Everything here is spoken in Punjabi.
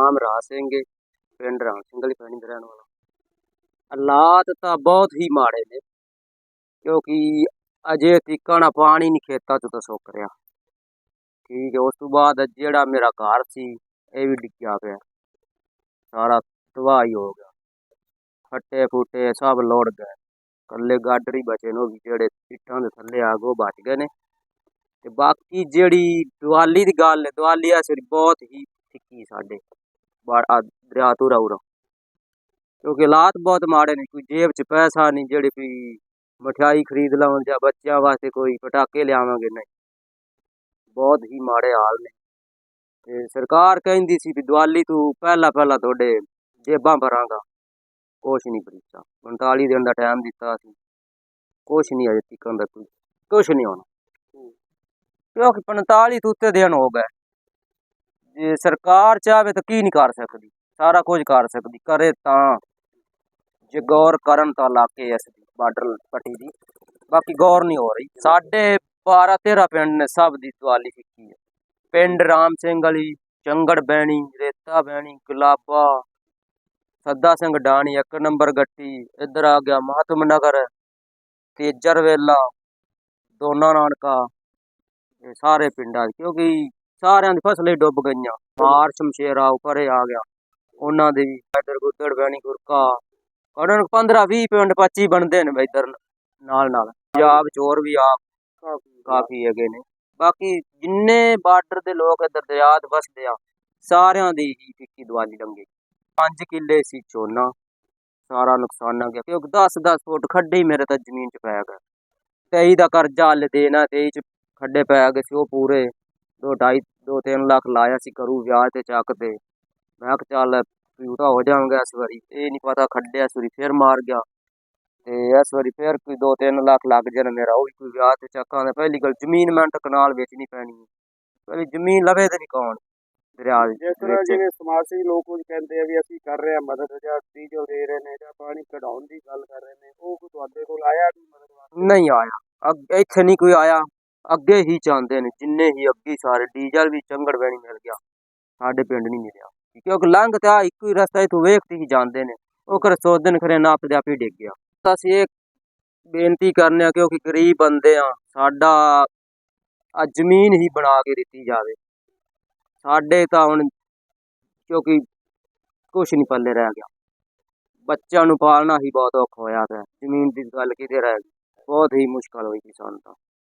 ਨਾਮ ਰਾਜ ਸਿੰਘ ਪਿੰਡ ਰਾਮ ਸਿੰਘ ਵਾਲੀ ਪੈਣੀ ਦਾ ਰਹਿਣ ਵਾਲਾ। ਹਾਲਾਤ ਤਾਂ ਬਹੁਤ ਹੀ ਮਾੜੇ ਨੇ, ਕਿਉਂਕਿ ਅਜੇ ਤੀਕਣ ਪਾਣੀ ਨਹੀਂ ਖੇਤਾਂ 'ਚ ਤਾਂ ਸੁੱਕ ਰਿਹਾ। ਠੀਕ ਹੈ, ਉਸ ਤੋਂ ਬਾਅਦ ਜਿਹੜਾ ਮੇਰਾ ਘਰ ਸੀ, ਇਹ ਵੀ ਡਿੱਗਿਆ ਪਿਆ। ਸਾਰਾ ਤਬਾਹ ਹੀ ਹੋ ਗਿਆ। ਫੱਟੇ ਫੁੱਟੇ ਸਭ ਲੋੜ ਗਏ। ਕੱਲੇ ਗਾਡਰੀ ਬਚੇ ਨੇ ਵੀ ਜਿਹੜੇ ਇੱਟਾਂ ਦੇ ਥੱਲੇ ਆ ਗਏ, ਉਹ ਬਚ ਗਏ ਨੇ। ਤੇ ਬਾਕੀ ਜਿਹੜੀ ਦੀਵਾਲੀ ਦੀ ਗੱਲ ਹੈ, ਦੀਵਾਲੀ ਆ ਸਿਰ ਬਹੁਤ ਹੀ ਫਿੱਕੀ ਸਾਡੇ। ਦਰਿਆ ਤੋਂ ਰੌਰਾ ਕਿਉਂਕਿ ਹਾਲਾਤ ਬਹੁਤ ਮਾੜੇ ਨੇ ਕੋਈ ਜੇਬ 'ਚ ਪੈਸਾ ਨਹੀਂ ਜਿਹੜੇ ਵੀ ਮਠਿਆਈ ਖਰੀਦ ਲਵਾਂ ਜਾਂ ਬੱਚਿਆਂ ਵਾਸਤੇ ਕੋਈ ਪਟਾਕੇ ਲਿਆਵਾਂਗੇ ਨਹੀਂ ਬਹੁਤ ਹੀ ਮਾੜੇ ਹਾਲ ਨੇ ਤੇ ਸਰਕਾਰ ਕਹਿੰਦੀ ਸੀ ਵੀ ਦੀਵਾਲੀ ਤੋਂ ਪਹਿਲਾਂ ਪਹਿਲਾਂ ਤੁਹਾਡੇ ਜੇਬਾਂ ਭਰਾਂਗਾ ਕੁਛ ਨਹੀਂ ਭਰੀਤਾ 45 ਦਿਨ ਦਾ ਟਾਈਮ ਦਿੱਤਾ ਸੀ ਕੁਛ ਨਹੀਂ ਅਜੇ ਤੱਕ ਦਾ ਕੋਈ ਕੁਛ ਨਹੀਂ ਹੋਣਾ ਕਿਉਂਕਿ 45 ਤੋਂ ਉੱਤੇ ਦਿਨ ਹੋ ਗਏ ਜੇ ਸਰਕਾਰ ਚਾਹਵੇ ਤਾਂ ਕੀ ਨਹੀਂ ਕਰ ਸਕਦੀ? ਸਾਰਾ ਕੁਝ ਕਰ ਸਕਦੀ, ਕਰੇ ਤਾਂ। ਜੇ ਗੌਰ ਕਰਨ ਤਾਂ ਇਲਾਕੇ ਇਸ ਦੀ, ਬਾਰਡਰ ਪੱਟੀ ਦੀ। ਬਾਕੀ ਗੌਰ ਨਹੀਂ ਹੋ ਰਹੀ। ਸਾਡੇ 12 13 ਪਿੰਡ ਨੇ ਸਭ ਦੀ ਦੀਵਾਲੀ ਫਿੱਕੀ ਹੈ। ਪਿੰਡ ਰਾਮ ਸਿੰਘ ਵਾਲੀ, ਚੰਗੜ ਬੈਣੀ ਰੇਤਾ ਬੈਣੀ ਗੁਲਾਬਾ, ਸੱਦਾ ਸਿੰਘ ਡਾਣੀ ਇੱਕ ਨੰਬਰ ਗੱਟੀ, ਇੱਧਰ ਆ ਗਿਆ ਮਹਾਤਮ ਨਗਰ, ਤੇਜਰ ਵੇਲਾ, ਦੋਨਾ ਨਾਨਕਾ, ਇਹ ਸਾਰੇ ਪਿੰਡਾਂ 'ਚ। ਕਿਉਂਕਿ ਸਾਰਿਆਂ ਦੀ ਫਸਲਾਂ ਹੀ ਡੁੱਬ ਗਈਆਂ। ਮਾਰ ਸ਼ਮਸ਼ੇਰਾ ਉੱਪਰ ਆ ਗਿਆ। ਉਹਨਾਂ ਦੇ ਵੀ ਇੱਧਰ ਗੁੱਦੜ ਬੈਣੀ ਗੁਰਕਾ। ਉਹਨਾਂ ਨੂੰ 15 20 ਪਿੰਡ 25 ਬਣਦੇ ਨੇ ਬਈ ਨਾਲ ਨਾਲ। ਪੰਜਾਬ ਚੋਰ ਵੀ ਆ ਕਾਫੀ ਹੈਗੇ ਨੇ। ਬਾਕੀ ਜਿੰਨੇ ਬਾਰਡਰ ਦੇ ਲੋਕ ਇੱਧਰ ਦਰਿਆ ਵਸਦੇ ਆ, ਸਾਰਿਆਂ ਦੀ ਹੀ ਫਿੱਕੀ ਦੀਵਾਲੀ ਲੰਗੀ 5 ਕਿੱਲੇ ਸੀ ਝੋਨਾ। ਸਾਰਾ ਨੁਕਸਾਨ ਆ ਗਿਆ। ਕਿਉਂਕਿ 10 10 ਫੁੱਟ ਖੱਡੇ ਹੀ ਮੇਰੇ ਤਾਂ ਜ਼ਮੀਨ 'ਚ ਪੈ ਗਏ। 23 ਦਾ ਕਰਜ਼ਾ ਹੱਲ ਦੇਣਾ 23 ਚ ਖੱਡੇ ਪੈ ਗਏ ਸੀ ਉਹ ਪੂਰੇ। ਦੋ ਢਾਈ ਦੋ ਤਿੰਨ ਲੱਖ ਲਾਇਆ ਸੀ ਕਰੂ ਵਿਆਜ ਤੇ ਚੱਕ ਤੇ ਮੈਂ ਕਿਹਾ ਚੱਲ ਪਿਊਟਾ ਹੋ ਜਾਵਾਂਗਾ ਇਸ ਵਾਰੀ। ਇਹ ਨਹੀਂ ਪਤਾ ਖੱਡੇ ਇਸ ਵਾਰੀ ਫਿਰ ਮਾਰ ਗਿਆ। ਤੇ ਇਸ ਵਾਰੀ ਫਿਰ ਕੋਈ 2-3 ਲੱਖ ਲੱਗ ਜਾਣਾ ਮੇਰਾ ਉਹ ਵੀ ਕੋਈ ਵਿਆਹ ਤੇ ਚੱਕਾਂ ਦੇ। ਪਹਿਲੀ ਗੱਲ ਜ਼ਮੀਨ ਮੈਂ ਤਾਂ ਕਨਾਲ ਵੇਚਣੀ ਪੈਣੀ ਹੈ। ਪਹਿਲੀ ਜ਼ਮੀਨ ਲਵੇ ਤੇ ਨਹੀਂ ਕੌਣ ਦਰਿਆ ਜਿਸ ਤਰ੍ਹਾਂ ਵਿੱਚ। ਜਿਵੇਂ ਸਮਾਜ ਸੇਵੀ ਲੋਕ ਕੁਝ ਕਹਿੰਦੇ ਆ ਵੀ ਅਸੀਂ ਕਰ ਰਹੇ ਹਾਂ ਮਦਦ ਜਾਂ ਡੀਜ਼ਲ ਦੇ ਰਹੇ ਨੇ ਜਾਂ ਪਾਣੀ ਕਢਾਉਣ ਦੀ ਗੱਲ ਕਰ ਰਹੇ ਨੇ ਉਹ ਕੋਈ ਤੁਹਾਡੇ ਕੋਲ ਆਇਆ ਵੀ ਮਦਦ ਵਾਸਤੇ? ਨਹੀਂ ਆਇਆ। ਅੱਗ ਇੱਥੇ ਨਹੀਂ ਕੋਈ ਆਇਆ। ਅੱਗੇ ਹੀ ਚਾਹੁੰਦੇ ਨੇ, ਜਿੰਨੇ ਹੀ ਅੱਗੇ ਸਾਰੇ ਡੀਜ਼ਲ ਵੀ ਚੰਗੜ ਬੈਣੀ ਮਿਲ ਗਿਆ, ਸਾਡੇ ਪਿੰਡ ਨਹੀਂ ਮਿਲਿਆ। ਕਿਉਂਕਿ ਲੰਘ ਤਾਂ ਇੱਕੋ ਹੀ ਰਸਤਾ ਇਥੋਂ ਵੇਖਦੇ ਹੀ ਜਾਂਦੇ ਨੇ, ਉਹ ਕਰ ਸੋਚਦੇ ਨੇ ਖਰੇ ਨਾ ਆਪਦੇ ਆਪ ਹੀ ਡਿੱਗ ਗਿਆ। ਤਾਂ ਅਸੀਂ ਇਹ ਬੇਨਤੀ ਕਰਨੇ ਆ ਕਿਉਂਕਿ ਗਰੀਬ ਬੰਦੇ ਆ, ਸਾਡਾ ਆ ਜ਼ਮੀਨ ਹੀ ਬਣਾ ਕੇ ਦਿੱਤੀ ਜਾਵੇ। ਸਾਡੇ ਤਾਂ ਹੁਣ ਕਿਉਂਕਿ ਕੁਛ ਨਹੀਂ ਪੱਲੇ ਰਹਿ ਗਿਆ। ਬੱਚਿਆਂ ਨੂੰ ਪਾਲਣਾ ਹੀ ਬਹੁਤ ਔਖਾ ਹੋਇਆ ਪਿਆ, ਜ਼ਮੀਨ ਦੀ ਗੱਲ ਕਿਤੇ ਰਹਿ ਗਈ, ਬਹੁਤ ਹੀ ਮੁਸ਼ਕਲ ਹੋਈ ਕਿਸਾਨ ਤਾਂ।